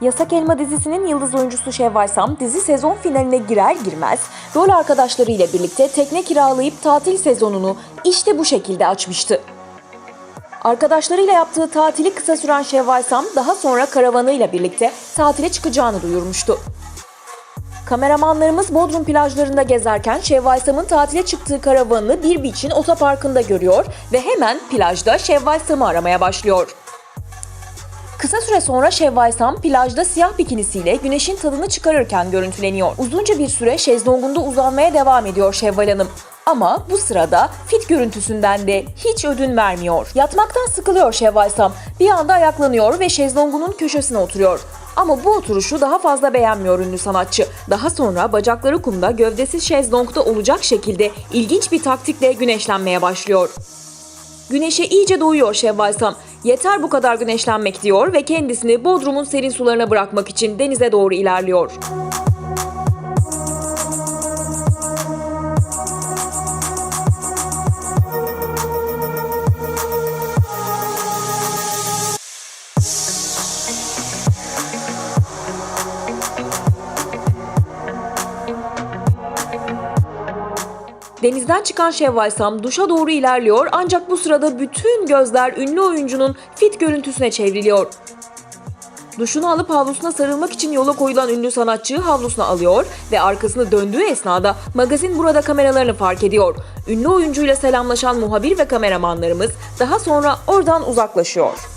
Yasak Elma dizisinin yıldız oyuncusu Şevval Sam dizi sezon finaline girer girmez rol arkadaşlarıyla birlikte tekne kiralayıp tatil sezonunu işte bu şekilde açmıştı. Arkadaşlarıyla yaptığı tatili kısa süren Şevval Sam daha sonra karavanıyla birlikte tatile çıkacağını duyurmuştu. Kameramanlarımız Bodrum plajlarında gezerken Şevval Sam'ın tatile çıktığı karavanını bir beach'in otoparkında görüyor ve hemen plajda Şevval Sam'ı aramaya başlıyor. Kısa süre sonra Şevval Sam plajda siyah bikinisiyle güneşin tadını çıkarırken görüntüleniyor. Uzunca bir süre şezlongunda uzanmaya devam ediyor Şevval Hanım. Ama bu sırada fit görüntüsünden de hiç ödün vermiyor. Yatmaktan sıkılıyor Şevval Sam. Bir anda ayaklanıyor ve şezlongunun köşesine oturuyor. Ama bu oturuşu daha fazla beğenmiyor ünlü sanatçı. Daha sonra bacakları kumda gövdesi şezlongda olacak şekilde ilginç bir taktikle güneşlenmeye başlıyor. Güneşe iyice doyuyor Şevval Sam. Yeter bu kadar güneşlenmek diyor ve kendisini Bodrum'un serin sularına bırakmak için denize doğru ilerliyor. Denizden çıkan Şevval Sam duşa doğru ilerliyor ancak bu sırada bütün gözler ünlü oyuncunun fit görüntüsüne çevriliyor. Duşunu alıp havlusuna sarılmak için yola koyulan ünlü sanatçı havlusuna alıyor ve arkasını döndüğü esnada magazin burada kameralarını fark ediyor. Ünlü oyuncuyla selamlaşan muhabir ve kameramanlarımız daha sonra oradan uzaklaşıyor.